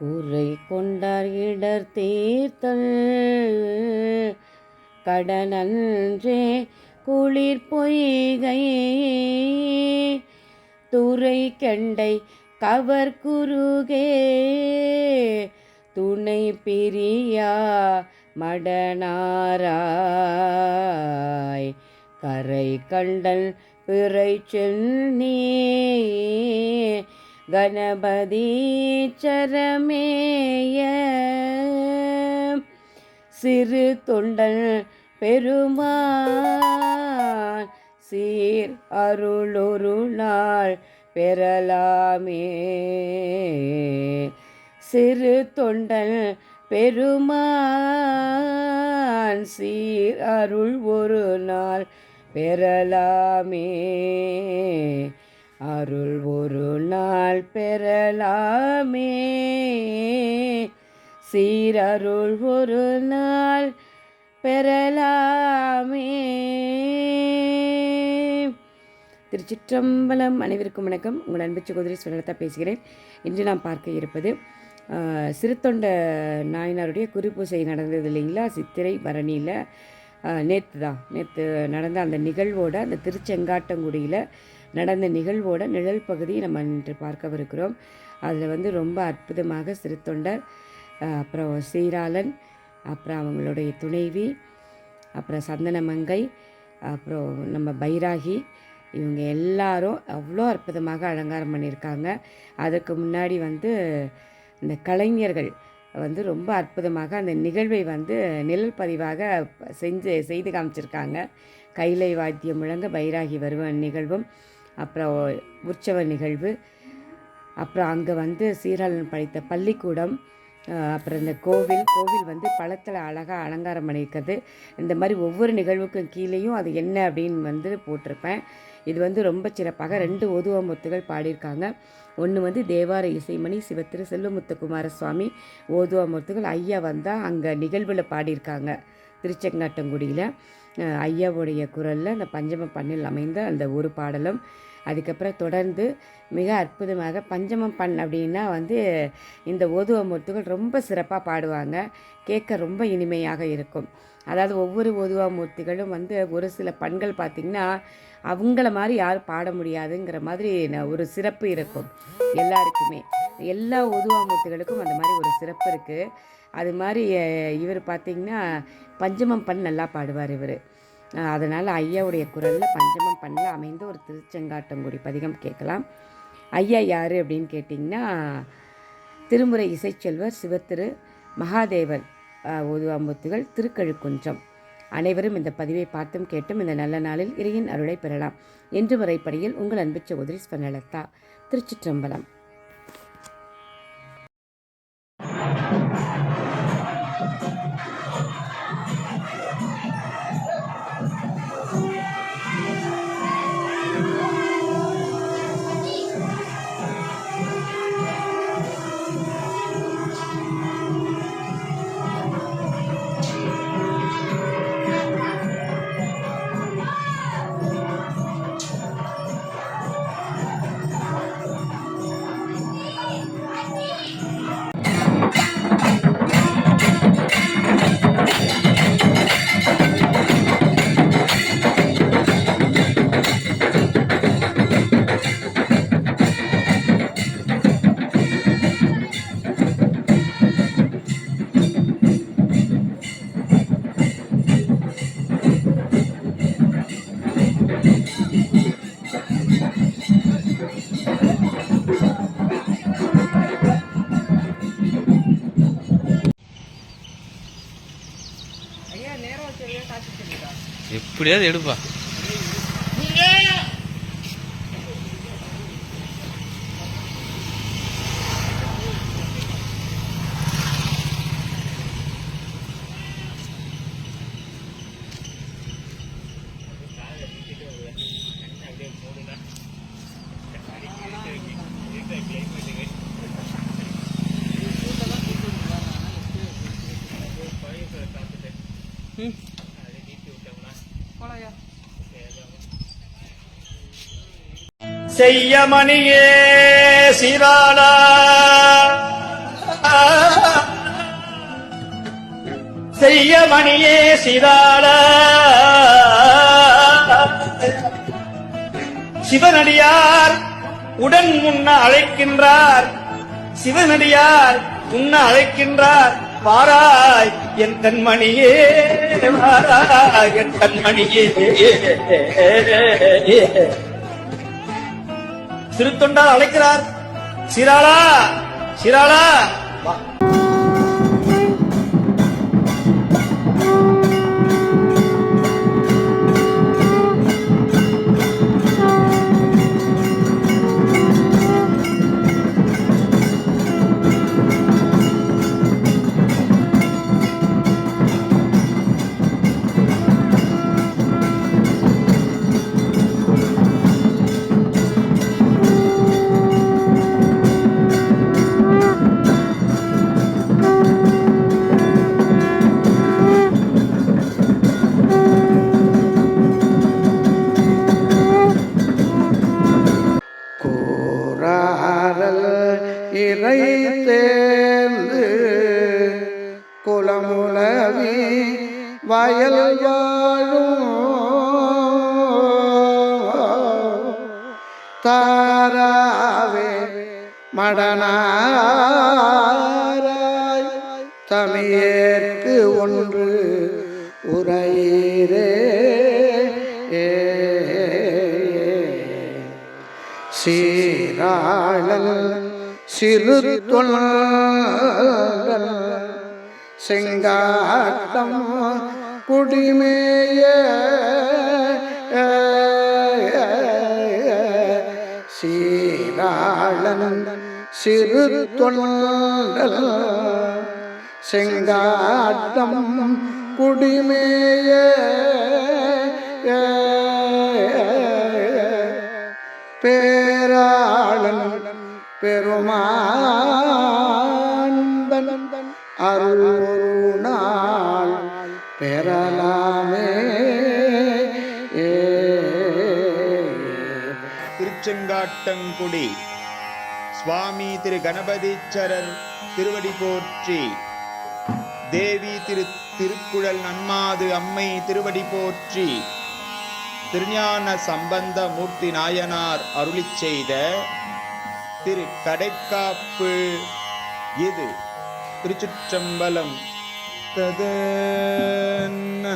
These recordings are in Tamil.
உரை கொண்டார் இடர் தீர்த்தல். கடனன்றே குளிர் பொய்கை. துறை கெண்டை கவர் குருகே துணை பிரியா மடனாராய். கரை கண்டல் பிறை சென்னி கணபதி சரமேய சிறு தொண்டல் பெருமான் சீர் அருளொரு நாள் பெறலாமே. சிறு தொண்டல் பெருமான் சீர் அருள் ஒரு நாள் பெறலாமே. அருள் ஒரு நாள் பெறலாமே. சீரருள் ஒரு நாள் பெறலாமே. திருச்சிற்றம்பலம் அனைவருக்கும் வணக்கம். உங்கள் அன்பு சகோதரி சுனலதா பேசுகிறேன். இன்று நாம் பார்க்க இருப்பது சிறுத்தொண்ட நாயனாருடைய குறிப்பூசை நடந்தது இல்லைங்களா? சித்திரை பரணியில் நேற்று தான். நேற்று நடந்த அந்த நிகழ்வோட அந்த திருச்செங்காட்டங்குடியில் நடந்த நிகழ்வோட நிழல் பகுதியை நம்ம இன்று பார்க்கவிருக்கிறோம். அதில் வந்து ரொம்ப அற்புதமாக சிறுத்தொண்டர் அப்புறம் சீராளன் அப்புறம் அவங்களுடைய துணைவி அப்புறம் சந்தனமங்கை அப்புறம் நம்ம பைராகி இவங்க எல்லாரும் அவ்வளோ அற்புதமாக அலங்காரம் பண்ணியிருக்காங்க. அதுக்கு முன்னாடி வந்து இந்த கலைஞர்கள் வந்து ரொம்ப அற்புதமாக அந்த நிகழ்வை வந்து நிழல் பதிவாக செஞ்சு செய்து காமிச்சிருக்காங்க. கைலை வாத்தியம் முழங்க பைராகி வருவ நிகழ்வும். அப்புறம் உற்சவ நிகழ்வு. அப்புறம் அங்கே வந்து சீராளன் படித்த பள்ளிக்கூடம் அப்புறம் இந்த கோவில். கோவில் வந்து பழத்தில் அழகாக அலங்காரம் பண்ணியிருக்கிறது. இந்த மாதிரி ஒவ்வொரு நிகழ்வுக்கும் கீழேயும் அது என்ன அப்படின்னு வந்து போட்டிருப்பேன். இது வந்து ரொம்ப சிறப்பாக ரெண்டு ஓதுவாமுத்துகள் பாடியிருக்காங்க. ஒன்று வந்து தேவார இசைமணி சிவத்திரு செல்வமுத்து குமார சுவாமி ஐயா வந்தால் அங்கே நிகழ்வில் பாடியிருக்காங்க. திருச்செங்காட்டங்குடியில் ஐயாவுடைய குரலில் அந்த பஞ்சம பண்ணில் அமைந்த அந்த ஒரு பாடலும். அதுக்கப்புறம் தொடர்ந்து மிக அற்புதமாக பஞ்சமம் பண் அப்படின்னா வந்து இந்த ஓதுவாமூர்த்திகள் ரொம்ப சிறப்பாக பாடுவாங்க. கேட்க ரொம்ப இனிமையாக இருக்கும். அதாவது ஒவ்வொரு ஓதுவா மூர்த்திகளும் வந்து ஒரு சில பண்கள் பார்த்திங்கன்னா அவங்கள மாதிரி யாரும் பாட முடியாதுங்கிற மாதிரி ந- ஒரு சிறப்பு இருக்கும். எல்லாருக்குமே. எல்லா ஓதுவாமூர்த்திகளுக்கும் அந்த மாதிரி ஒரு சிறப்பு இருக்குது அது மாதிரி இவர் பார்த்திங்கன்னா பஞ்சமம் பண் நல்லா பாடுவார் இவர். அதனால் ஐயாவுடைய குரலில் பஞ்சமம் பண்ணில் அமைந்த ஒரு திருச்செங்காட்டங்குடி பதிகம் கேட்கலாம். ஐயா யார் அப்படின்னு கேட்டிங்கன்னா திருமுறை இசைச்செல்வர் சிவத்திரு மகாதேவன் அஹ், ஓதுவாம்புத்துகள் திருக்கழுக்குன்றம். அனைவரும் இந்த பதிவை பார்த்தும் கேட்டும் இந்த நல்ல நாளில் இறையின் அருளை பெறலாம். என்று முறைப்படியில் உங்கள் அன்பு சகோதரி ஸ்வநலத்தா திருச்சிற்றம்பலம். இப்படியாவது எடுப்பா. செய்ய மணியே சிராடா செய்ய மணியே சிராடா சிவனடியார் உடன் முன்ன அழைக்கின்றார். சிவனடியார் உன்ன அழைக்கின்றார். வாராய் என் கண்மணியே வாராய் என் கண்மணியே. திருத்தொண்டார் அழைக்கிறார். சிராளா சிராளா வயல் வாழும். தாராவே மடனாராய் தமியேற்கு ஒன்று உரையீரே சீராளன் சிறு தொழல் செங்காட்டம் குடிமேய சீராளன் சிறு தொழல் செங்காட்டம் குடிமேய பேராளன் பெருமாந்தன் திருச்செங்காட்டங்குடி சுவாமி திரு கணபதீச்சரர் திருவடி போற்றி. தேவி திரு திருக்குழல் நன்மாது அம்மை திருவடி போற்றி. திருஞான சம்பந்த மூர்த்தி நாயனார் அருளி செய்த திரு கடைக்காப்பு இது. திருச்சிற்றம்பலம் ததன்ன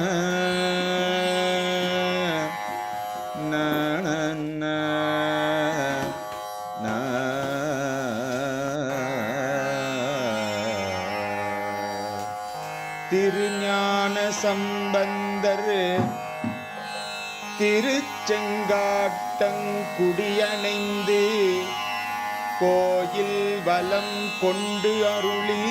திருஞான சம்பந்தர். திருச்செங்காட்டங்குடியணைந்து கோயில் வலம் கொண்டு அருளி.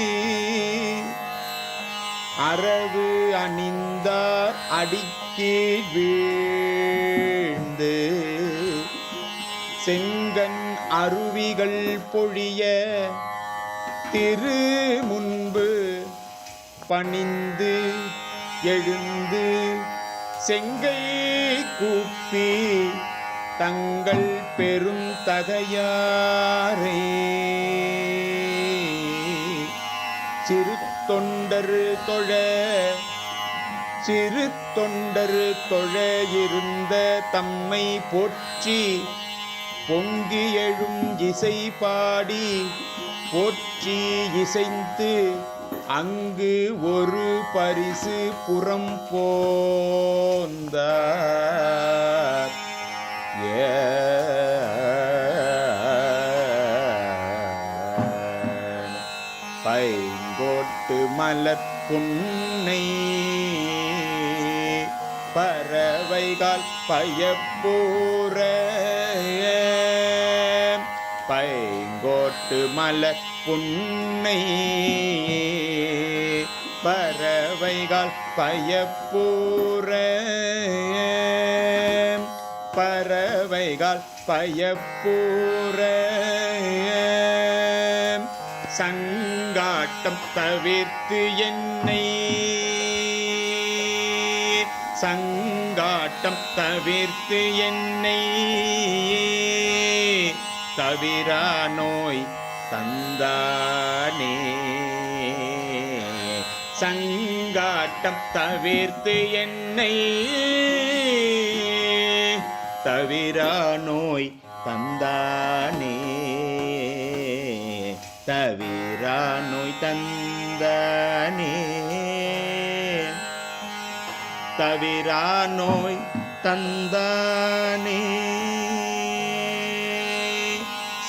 அரவு அணிந்தார் அடிக்கீழ் வீழ்ந்து. செங்கன் அருவிகள் பொழிய திரு முன்பு பணிந்து எழுந்து செங்கை கூப்பி தங்கள் பெரும் தகையாரே சிறு தொண்டர் தொழ சிறு தொண்டர் தொழ இருந்த தம்மை போற்றி பொங்கி எழும் இசை பாடி போற்றி இசைந்து அங்கு ஒரு பரிசு புறம் போந்த ஏ பைங்கோட்டு மலர் பறவைகால் பயப்பூர. பைங்கோட்டு மலப்புன்னை பறவைகள் பயப்பூர. பறவைகள் பயப்பூர. சங்காட்டம் தவிர்த்து என்னை. சங்காட்டம் தவிர்த்து என்னை. தவிரா நோய் தந்தானே சங்க தவிர்த்து என்னை. தவிரா நோய் தந்தானே. தவிரா நோய் தந்தானே. தவிரா நோய் தந்தானே.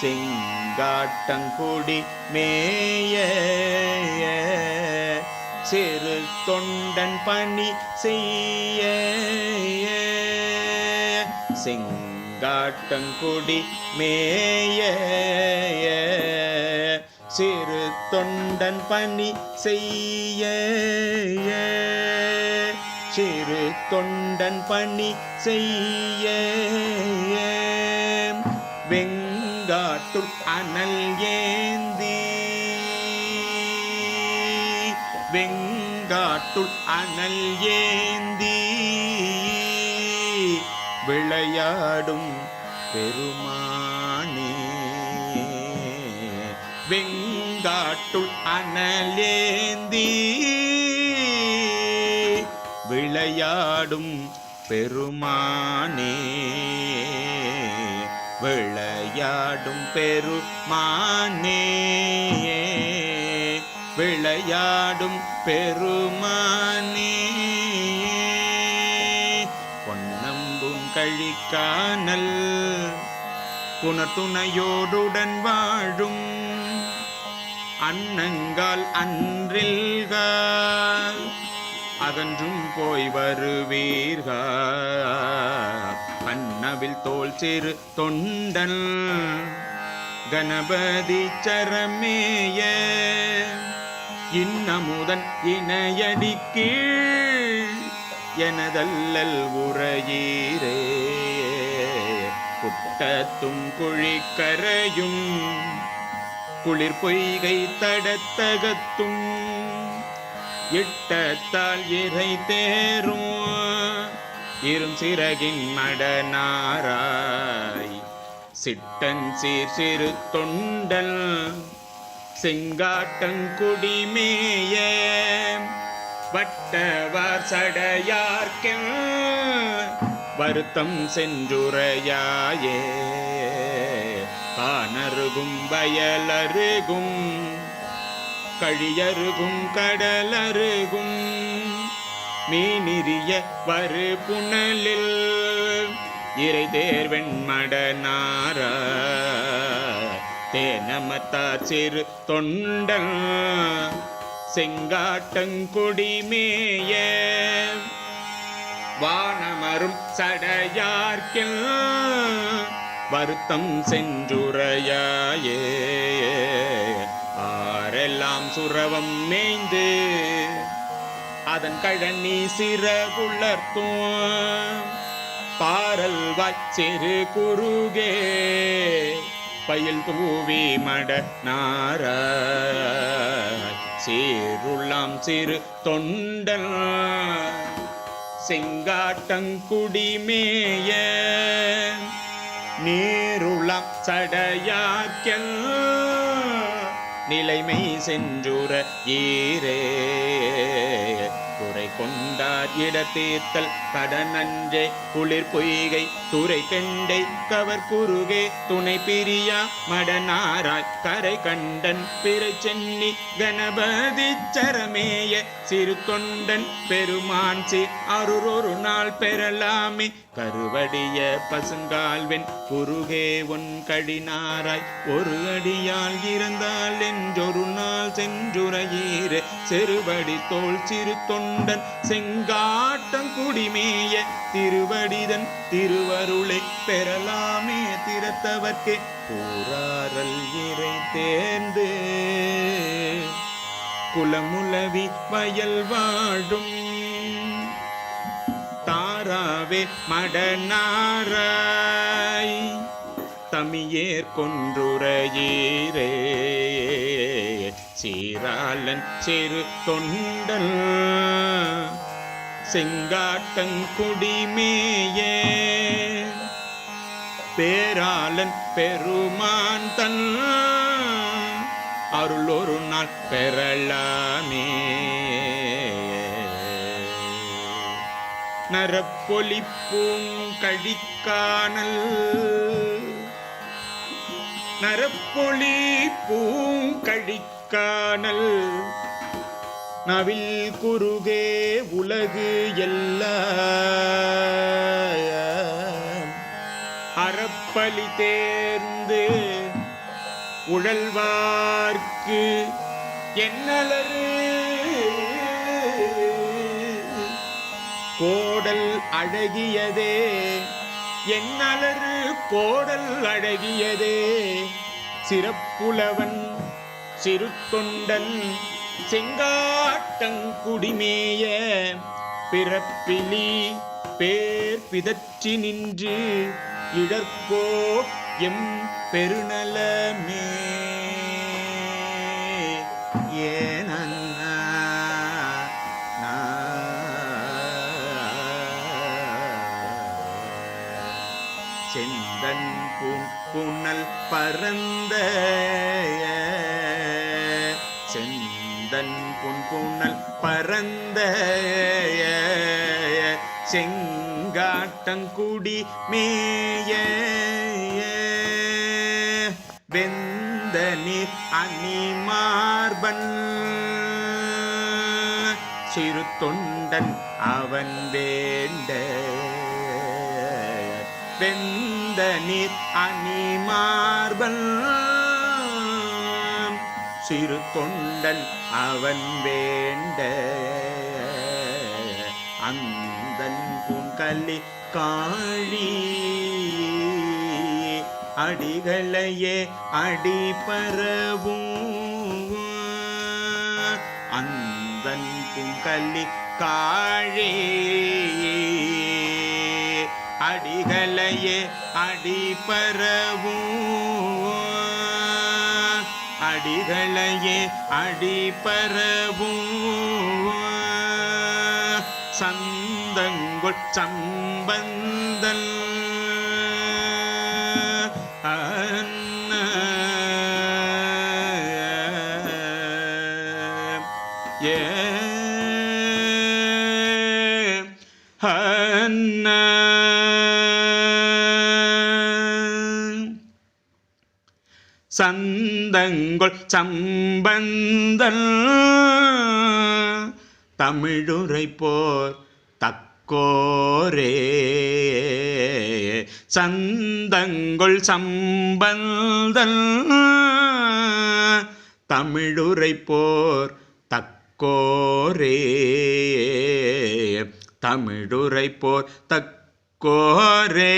செங்காட்டங்குடி மேய. சிறு தொண்டன் பணி செய்ய செங்காட்டங்குடி மேய சிறு தொண்டன் பணி செய்ய சிறு தொண்டன் பணி செய்ய வெங்காட்டுள் அனல் ஏந்தி வெங்காட்டுள் அனல் ஏந்தி விளையாடும் பெருமானே. வெங்காட்டுள் அனலேந்தி விளையாடும் பெருமானே. விளையாடும் பெருமானே. விளையாடும் பெருமானே. பொன்னம்பும் கழிக்கானல் புனத்துணையோடுடன் வாழும் அன்னங்கால் அன்றில்கால் அகன்றும் போய் வருவீர்கள் அன்னவில் தோல் சிறு தொண்டன் கணபதி சரமேய. இன்னமுதன் இணையடி கீழ் எனதல்லல் உறையீரே. குட்டத்தும் குழிக்கரையும் குளிர் பொய்கை தடத்தகத்தும் இட்டத்தால் இறை தேரும் இரும் சிறகின் மடனாராய் சிட்டன் சீர் சிறு தொண்டல் செங்காட்டங்குடிமேய வட்டவார் சடையார்க்கென் வருத்தம் சென்றுரையாயே கானருகும் வயலருகும் கழியருகும் கடலருகும் மீனிரிய வரு புனலில் இறை தேர்வெண் தேனமத்தார் சிறு தொண்டன் செங்காட்டங்குடிமேய வானமரும் சடையார்க்கில். வருத்தம் சென்றுரையாயே ஆரெல்லாம் சுரவம் மேய்ந்து. அதன் கழனி சிறகுளர்த்தும் பாரல் வச்சிறு குறுகே. பயில் தூவி மட நார. சீருளாம் சிறு தொண்டன் செங்காட்டங்குடிமேய நீருளாம் சடையாக்கல். நிலைமை சென்றுர ஈரே. குறை கொண்டார் இடத்தீர்த்தல் கடனன்றே குளிர் பொய்கை துறை கெண்டை கவர் குறுகே துணை பிரியா மடனாராய் கரை கண்டன் பிறை சென்னி கணபதி சரமேய சிறு தொண்டன் பெருமான்சி அருரொரு நாள் பெறலாமே. கருவடிய பசுங்கால்வென் குறுகே உன் கடினாராய் ஒரு அடியால் இருந்தால் என்றொரு நாள் சென்றுரையீரே செருவடி தோல் சிறு தொண்டன் செங்காட்டங்குடிமேய திருவடிதன் திருவடிதன் அருளை பெறலாமே திறத்தவர்க்கே. கூறாரல் இறை தேர்ந்து. குலமுலவி வயல் வாழும். தாராவே மடனாராய் தமியேர் கொன்றுரையீரே சீராளன் சிறு தொண்டல். செங்காட்டங்குடிமேயே பேராளன் பெருமான் தன் அருள் ஒரு நாள் பெறலாமே. நரப்பொலி பூங்கழிக்கானல் நரப்பொலி பூங்கழிக்கானல் நவில் குருகே உலகு எல்லா அறப்பலி தேர்ந்து உழல்வார்க்கு என்னலரு? கோடல் அழகியதே என்னலரு? கோடல் அழகியதே சிறப்புலவன் சிறுத்தொண்டன் செங்காட்டங்குடிமேய பிறப்பிலி பேர் பிதற்றி நின்று இடர்கோ எம் பெருநலமே. ஏனன்னா செந்தன் பூங்குணல் பரந்த செந்தன் புன்குணல் பரந்த செங்க செங்காட்டங்குடி மேய வெந்த நீர் அணிமார்பன். சிறு தொண்டன் அவன் வேண்ட வெந்த நீர் அணிமார்பன். சிறு தொண்டன் அவன் வேண்ட பூங்கல்லி காளி அடிகளையே அடி பரவும். அந்தன் பூங்கல்லி காழி. அடிகளையே அடி பரவும். அடிகளையே அடி பரவும். சந்தங்கொள் சம்பந்தல். அன்ன. ஏ. சந்தங்கொள் சம்பந்தல். தமிழுரை போர் தக்கோரே. சந்தங்கொள் சம்பந்தல் தமிழுரை போர் தக்கோரே. தமிழுரை போர் தக்கோரே.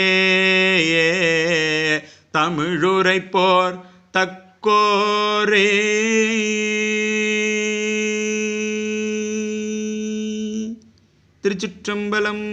தமிழுரை போர் தக்கோரே. திருச்சிற்றம்பலம்.